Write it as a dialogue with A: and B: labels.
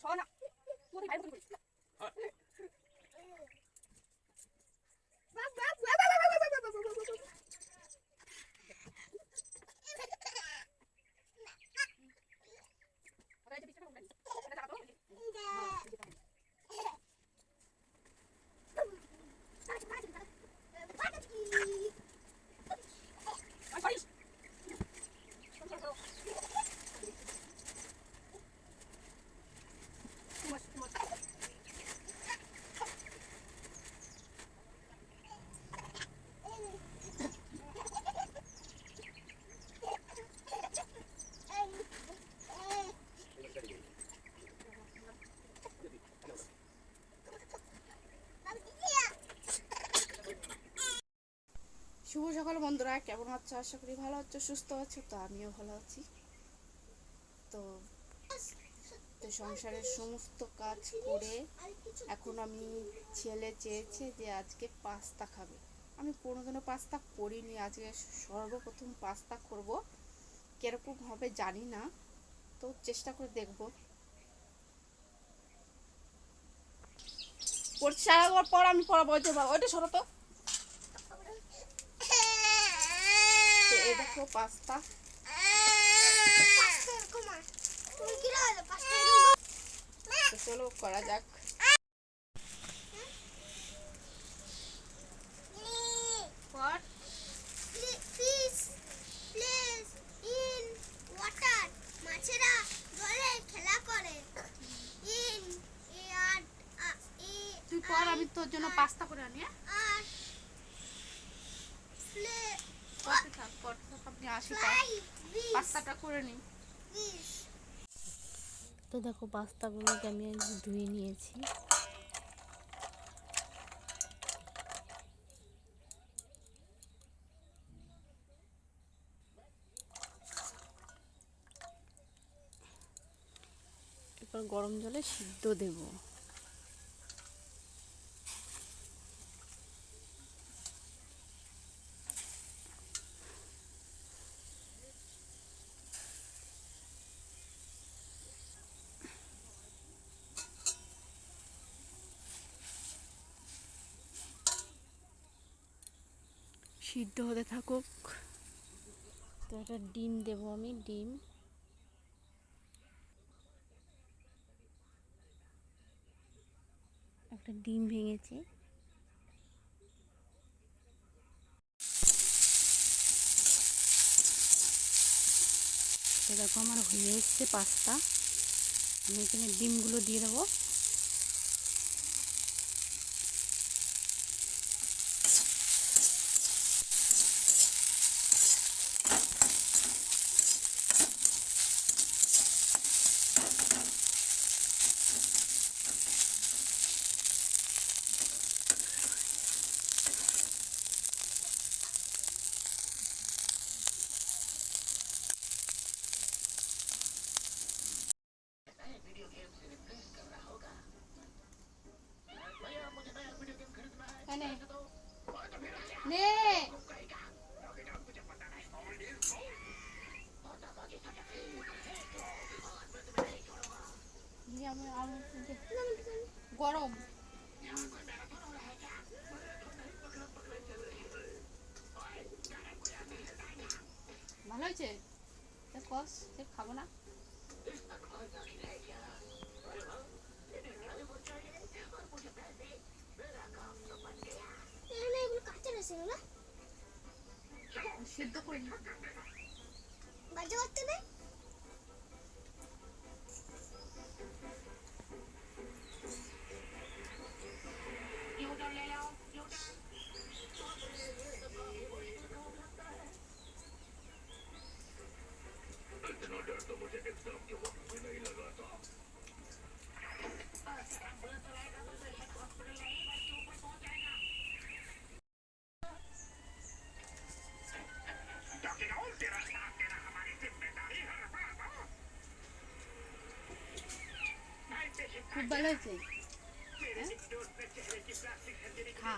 A: 床上，我的孩
B: 子不。সকাল বন্ধুরা, কেমন আছো? আশা করি ভালো আছো, সুস্থ আছো, তো আমিও ভালো আছি। তো তো সংসারের সমস্ত কাজ করে এখন আমি ছেলে চেয়েছে যে আজকে পাস্তা খাবে। আমি কোনোদিনও পাস্তা করিনি, আজকে সর্বপ্রথম পাস্তা করব। কীরকম হবে জানি না, তো চেষ্টা করে দেখব। সারাবার পর আমি পড়াবো যে ওইটা সরো তো। এই দেখো পাস্তা। চলো করা যাক। What?
C: মাছেরা জলে খেলা করে। ইন এ আর এ
B: তুই পর আমি তোর জন্য পাস্তা করে আনি হ্যাঁ? পাস্তাটা করে
C: বিস
D: তো দেখো পাস্তাগুলোকে আমি ধুয়ে নিয়েছি। এরপর গরম জলে সিদ্ধ দেব। সিদ্ধ হতে থাকুক। তো একটা ডিম দেবো আমি, ডিম। একটা ডিম ভেঙেছি। দেখো আমার হয়ে এসছে পাস্তা। আমি এখানে ডিমগুলো দিয়ে দেবো।
B: দে। গরম ভালো হয়েছে কস খাব না
C: এগুলো
B: সিদ্ধ করে
C: বাজে করতে নেই
B: খুব ভালো হয়েছে খা